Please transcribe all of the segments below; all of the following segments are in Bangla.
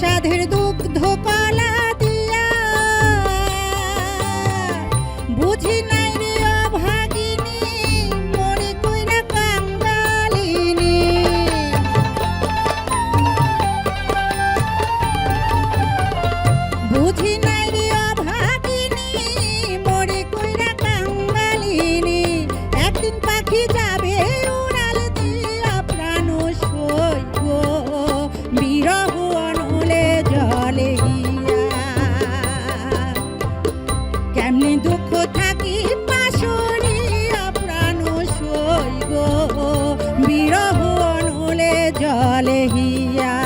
সাধের দুগ্ধ পালা দিয়া। বুঝি নাই রে অভাগিনী মনে কইরা কাঙ্গালিনী বুঝি নাই এমনি দুঃখ জলে হিয়া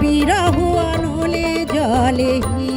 বিরাহ আনলে জলে হি